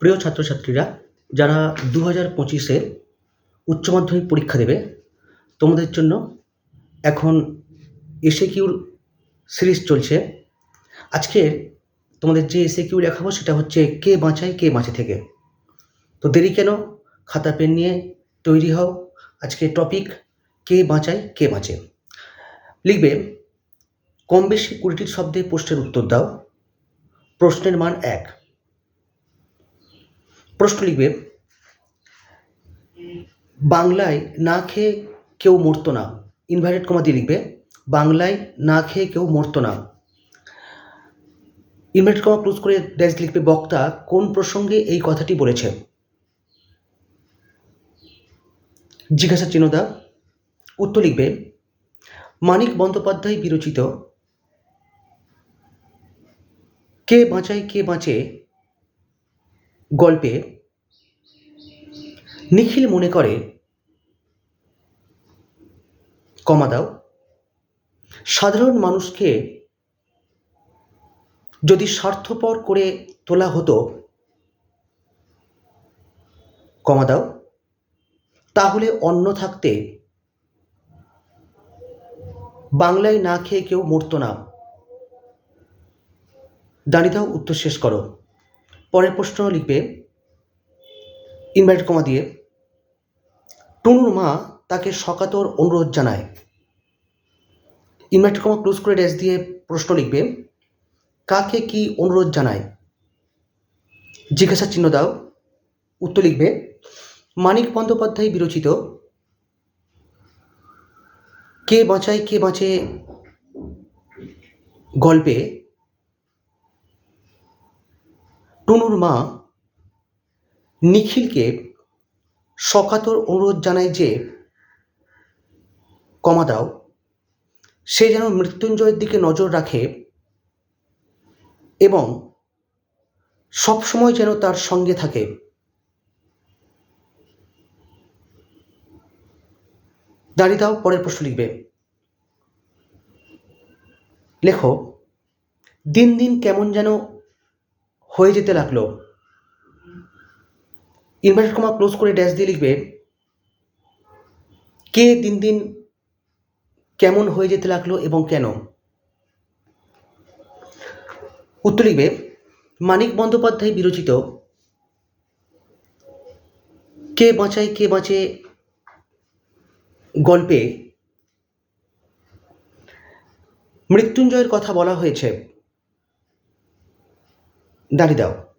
প্রিয় ছাত্রছাত্রীরা, যারা দু হাজার পঁচিশে উচ্চ মাধ্যমিক পরীক্ষা দেবে, তোমাদের জন্য এখন এসে কিউর সিরিজ চলছে। আজকের তোমাদের যে এসে কিউ লেখাবো সেটা হচ্ছে কে বাঁচায়, কে বাঁচে থেকে। তো দেরি কেন? খাতা, পেন নিয়ে তৈরি হও। আজকে টপিক, কে বাঁচায়, কে বাঁচে। লিখবে কম বেশি কুড়িটির শব্দে প্রশ্নের উত্তর দাও। প্রশ্নের মান এক। প্রশ্ন লিখবে, বাংলায় না খেয়ে কেউ মরতো না ইনভার্টেড কমা দিয়ে লিখবে, বাংলায় না খেয়ে কেউ মরতো না। ইনভার্টেড কমা ক্লোজ করে ড্যাশ লিখবে বক্তা, কোন প্রসঙ্গে এই কথাটি বলেছে? জিজ্ঞাসা চিহ্ন দাও। উত্তর লিখবে, মানিক বন্দ্যোপাধ্যায় বিরচিত, কে বাঁচায় কে বাঁচে, গল্পে নিখিল মনে করে, কমা দাও। সাধারণ মানুষকে যদি স্বার্থপর করে তোলা হতো, কমা দাও। তাহলে অন্ন থাকতে বাংলায় না খেয়ে কেউ মরতো না। দাঁড়িয়ে দাও, উত্তর শেষ করো। পরের প্রশ্ন লিখবে ইনভাইট কমা দিয়ে। টুনুর মা তাকে সকাতর অনুরোধ জানায়। ইনভার্টেড কমা ক্লোজ করে ড্যাশ দিয়ে প্রশ্ন লিখবে, কাকে কি অনুরোধ জানায়? জিজ্ঞাসা চিহ্ন দাও। উত্তর লিখবে, মানিক বন্দ্যোপাধ্যায় বিরচিত। কে বাঁচায়, কে বাঁচে গল্পে টুনুর মা নিখিলকে সকাতর অনুরোধ জানায় যে কমা দাও। সে যেন মৃত্যুঞ্জয়ের দিকে নজর রাখে এবং সবসময় যেন তার সঙ্গে থাকে। দাঁড়িয়ে দাও, পরের প্রশ্ন লিখবে। লেখো, দিন দিন কেমন যেন হয়ে যেতে লাগল। ইনভার্টেড কমা ক্লোজ করে ড্যাশ দিয়ে লিখবে, কে দিন দিন কেমন হয়ে যেতে লাগল এবং কেন? উত্তর লিখবে, মানিক বন্দ্যোপাধ্যায় বিরচিত, কে বাঁচায়, কে বাঁচে গল্পে মৃত্যুঞ্জয়ের কথা বলা হয়েছে। দাঁড়িয়ে দাও।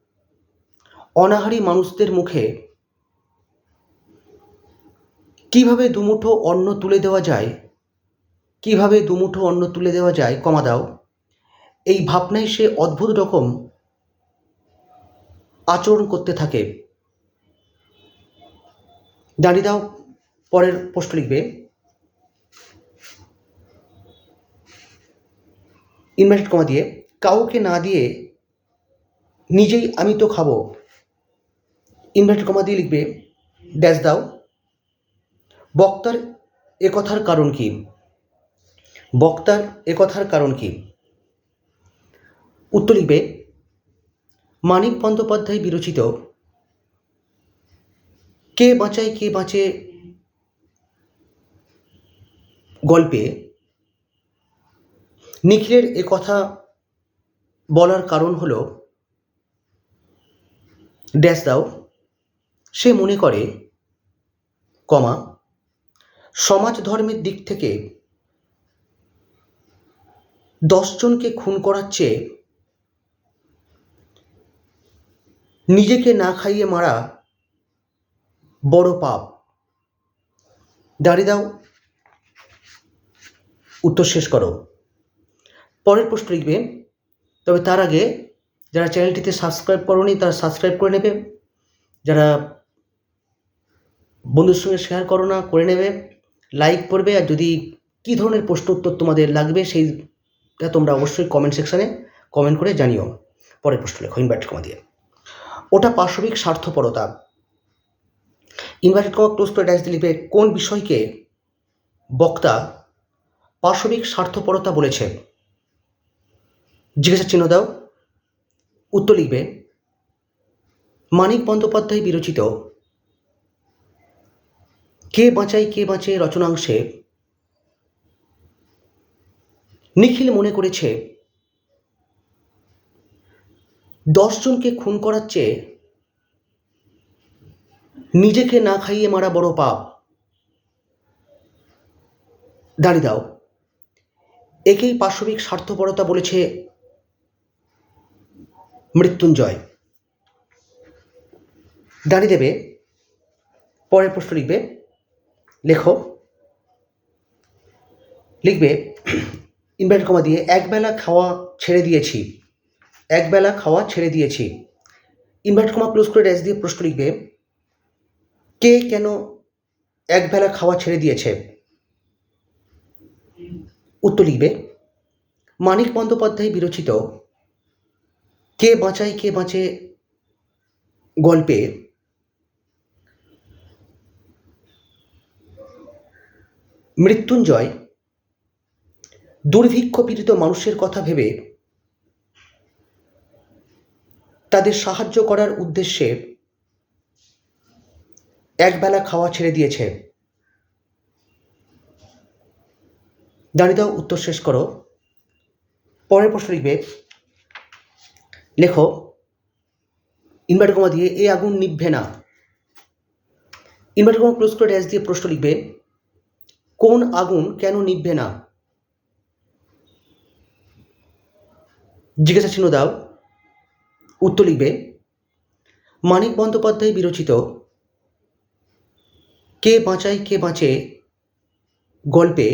অনাহারী মানুষদের মুখে কীভাবে দুমুঠো অন্ন তুলে দেওয়া যায়? কীভাবে দুমুঠো অন্ন তুলে দেওয়া যায়? কমা দাও। এই ভাবনায় সে অদ্ভুত রকম আচরণ করতে থাকে। দাঁড়িয়ে দাও, পরের প্রশ্ন লিখবে। ইনভার্টেড কমা দিয়ে, কাউকে না দিয়ে নিজেই আমি তো খাব। ইনভার্টেড কমা দিয়ে লিখবে ড্যাশ দাও। বক্তার এ কথার কারণ কি? বক্তার এ কথার কারণ কি? উত্তর লিখবে, মানিক বন্দ্যোপাধ্যায় বিরচিত, কে বাঁচায়, কে বাঁচে গল্পে নিখিলের এ কথা বলার কারণ হলো ড্যাশ দাও। সে মনে করে, কমা সমাজ ধর্মের দিক থেকে দশজনকে খুন করার চেয়ে নিজেকে না খাইয়ে মারা বড় পাপ। দাঁড়িয়ে দাও। উত্তর শেষ করো। পরের প্রশ্ন লিখবে, তবে তার আগে যারা চ্যানেলটিতে সাবস্ক্রাইব করনি, তারা সাবস্ক্রাইব করে নেবে। যারা বন্ধুর সঙ্গে শেয়ার করো না, করে নেবে লাইক করবে, আর যদি কী ধরনের প্রশ্ন উত্তর তোমাদের লাগবে সেইটা তোমরা অবশ্যই কমেন্ট সেকশানে কমেন্ট করে জানিও। পরের প্রশ্ন লেখো ইনভার্টেড কমা দিয়ে। ওটা পাশবিক স্বার্থপরতা। ইনভার্টেড কমা ক্লোজ করে ড্যাশ লিখবে, কোন বিষয়কে বক্তা পাশবিক স্বার্থপরতা বলেছে? জিজ্ঞাসা চিহ্ন দাও। উত্তর লিখবে, মানিক বন্দ্যোপাধ্যায় বিরচিত কে বাঁচাই কে বাঁচে রচনাংশে? নিখিল মনে করেছে দশজনকে খুন করার চেয়ে নিজেকে না খাইয়ে মারা বড় পাপ। দাঁড়িয়ে দাও। একেই পাশবিক স্বার্থপরতা বলেছে মৃত্যুঞ্জয়। দাঁড়িয়ে দেবে, পরের প্রশ্ন লিখবে লেখো। লিখবে ইনভার্ট কমা দিয়ে একবেলা খাওয়া ছেড়ে দিয়েছি। একবেলা খাওয়া ছেড়ে দিয়েছি। ইনভার্ট কমা ক্লোজ করে ড্যাশ দিয়ে প্রশ্ন লিখবে, কে কেন একবেলা খাওয়া ছেড়ে দিয়েছে? উত্তর লিখবে, মানিক বন্দ্যোপাধ্যায় বিরচিত, কে বাঁচায়, কে বাঁচে গল্পে মৃত্যুঞ্জয় দুর্ভিক্ষ পীড়িত মানুষের কথা ভেবে তাদের সাহায্য করার উদ্দেশ্যে একবেলা খাওয়া ছেড়ে দিয়েছে। দাঁড়িয়ে দাও, উত্তর শেষ করো। পরের প্রশ্ন লিখবে, লেখো ইনভার্টার কমা দিয়ে, এ আগুন নিভবে না। ইনভার্টার কমা ক্লোজ করে ড্যাশ দিয়ে প্রশ্ন লিখবে কোন আগুন কেন নিভবে না? জিজ্ঞাসা চিহ্ন দাও। উত্তর লিখবে, মানিক বন্দ্যোপাধ্যায় বিরচিত কে বাঁচাই কে বাঁচে গল্পে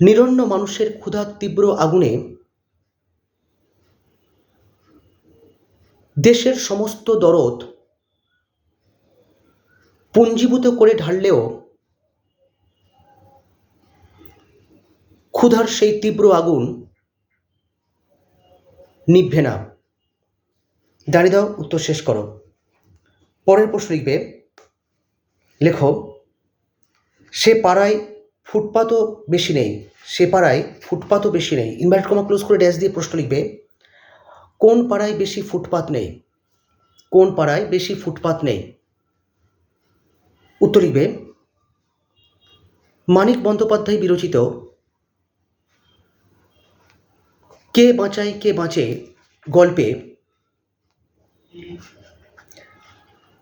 নিরন্ন মানুষের ক্ষুধার তীব্র আগুনে দেশের সমস্ত দরদ পুঞ্জীভূত করে ঢাললেও ক্ষুধার সেই তীব্র আগুন নিভবে না। দাঁড়িয়ে দাও, উত্তর শেষ করো। পরের প্রশ্ন লিখবে, লেখো, সে পাড়ায় ফুটপাতও বেশি নেই, সে পাড়ায় ফুটপাতও বেশি নেই। ইনভার্ট কমা ক্লোজ করে ড্যাশ দিয়ে প্রশ্ন লিখবে, কোন পাড়ায় বেশি ফুটপাত নেই? কোন পাড়ায় বেশি ফুটপাত নেই? উত্তর লিখবে, মানিক বন্দ্যোপাধ্যায় বিরচিত কে বাঁচাই কে বাঁচে গল্পে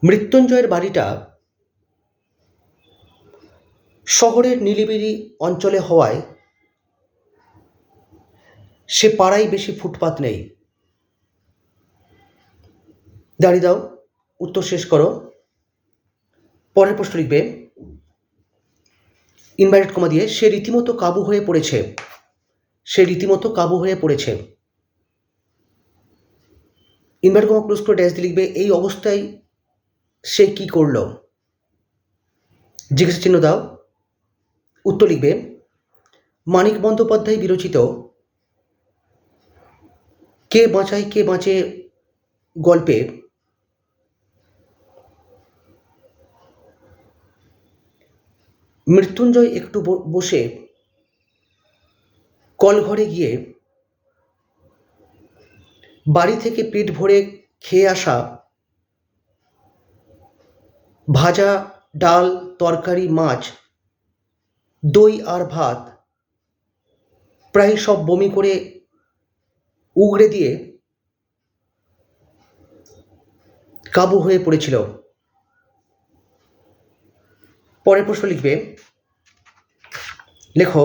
মৃত্যুঞ্জয়ের বাড়িটা শহরের নিলিবিলি অঞ্চলে হওয়ায় সে পাড়ায় বেশি ফুটপাত নেই। দাঁড়িয়ে দাও, উত্তর শেষ করো। পরের প্রশ্ন লিখবে ইনভাইটেড কমা দিয়ে সে রীতিমতো কাবু হয়ে পড়েছে, সে রীতিমতো কাবু হয়ে পড়েছে। ইনভার্ট কমা ক্লোজ করে ড্যাশ দিয়ে লিখবে, এই অবস্থায় সে কি করল? জিজ্ঞাসা চিহ্ন দাও। উত্তর লিখবে, মানিক বন্দ্যোপাধ্যায় বিরচিত, কে বাঁচায়, কে বাঁচে গল্পে মৃত্যুঞ্জয় একটু বসে কলঘরে গিয়ে বাড়ি থেকে পেট ভরে খেয়ে আসা ভাজা ডাল, তরকারি, মাছ, দই আর ভাত প্রায় সব বমি করে উগড়ে দিয়ে কাবু হয়ে পড়েছিল। পরের প্রশ্ন লিখবে, লেখো,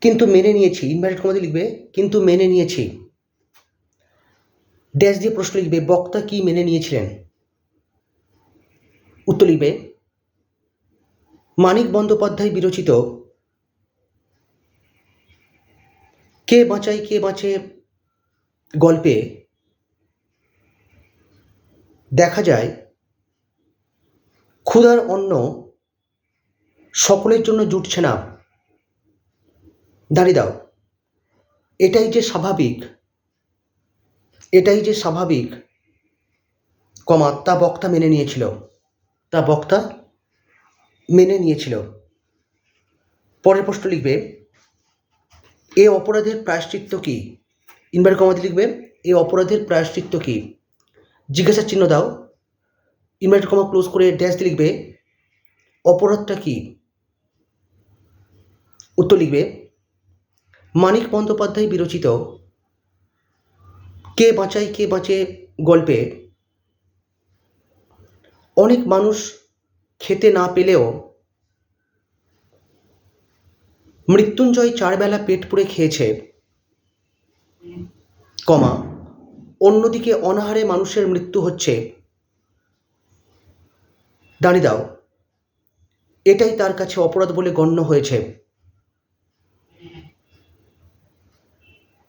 কিন্তু মেনে নিয়েছি। ইনভার্টেড কমাতে লিখবে, কিন্তু মেনে নিয়েছি। ড্যাশ দিয়ে প্রশ্ন লিখবে, বক্তা কি মেনে নিয়েছিলেন? উত্তর লিখবে, মানিক বন্দ্যোপাধ্যায় বিরচিত। কে বাঁচাই কে বাঁচে? গল্পে দেখা যায় ক্ষুধার অন্ন সকলের জন্য জুটছে না। দাঁড়িয়ে দাও। এটাই যে স্বাভাবিক, এটাই যে স্বাভাবিক, কমা তা বক্তা মেনে নিয়েছিল। তা বক্তা মেনে নিয়েছিল। পরের প্রশ্ন লিখবে, এ অপরাধের প্রায়শ্চিত্ত কি? ইনভার্ট কমাতে লিখবে এই অপরাধের প্রায়শ্চিত্ত কি? জিজ্ঞাসা চিহ্ন দাও। ইনভার্ট কমা ক্লোজ করে ড্যাশ লিখবে, অপরাধটা কি? উত্তর লিখবে, মানিক বন্দ্যোপাধ্যায় বিরচিত কে বাঁচায়, কে বাঁচে গল্পে অনেক মানুষ খেতে না পেলেও মৃত্যুঞ্জয় চারবেলা পেট পুড়ে খেয়েছে, কমা, অন্যদিকে অনাহারে মানুষের মৃত্যু হচ্ছে দাঁড়িয়ে দাও। এটাই তার কাছে অপরাধ বলে গণ্য হয়েছে।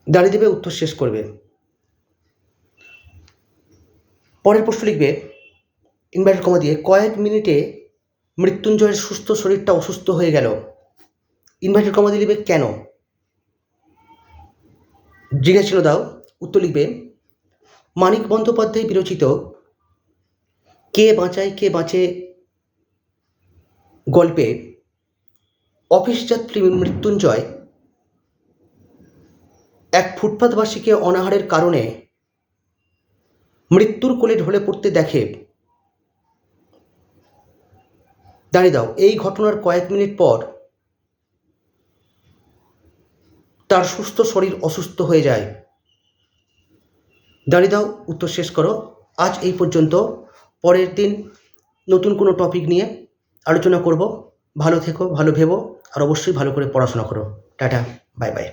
দাঁড়িয়ে দেবে, উত্তর শেষ করবে। পরের প্রশ্ন লিখবে, ইনভার্টেড কমা দিয়ে, কয়েক মিনিটে মৃত্যুঞ্জয়ের সুস্থ শরীরটা অসুস্থ হয়ে গেল। ইনভার্টেড কমা দিয়ে লিখবে, কেন? জিজ্ঞাসা ছিল দাও, উত্তর লিখবে, মানিক বন্দ্যোপাধ্যায় বিরচিত কে বাঁচায়, কে বাঁচে? গল্পে অফিস যাত্রী মৃত্যুঞ্জয় এক ফুটপাতবাসীকে অনাহারের কারণে মৃত্যুর কোলে ঢলে পড়তে দেখে। দাঁড়িয়ে দাও, এই ঘটনার কয়েক মিনিট পর তার সুস্থ শরীর অসুস্থ হয়ে যায়। দাঁড়িয়ে দাও, উত্তর শেষ করো। আজ এই পর্যন্ত। পরের দিন নতুন কোনো টপিক নিয়ে আলোচনা করব। ভালো থেকো, ভালো ভেবো, আর অবশ্যই ভালো করে পড়াশোনা করো। Tata bye bye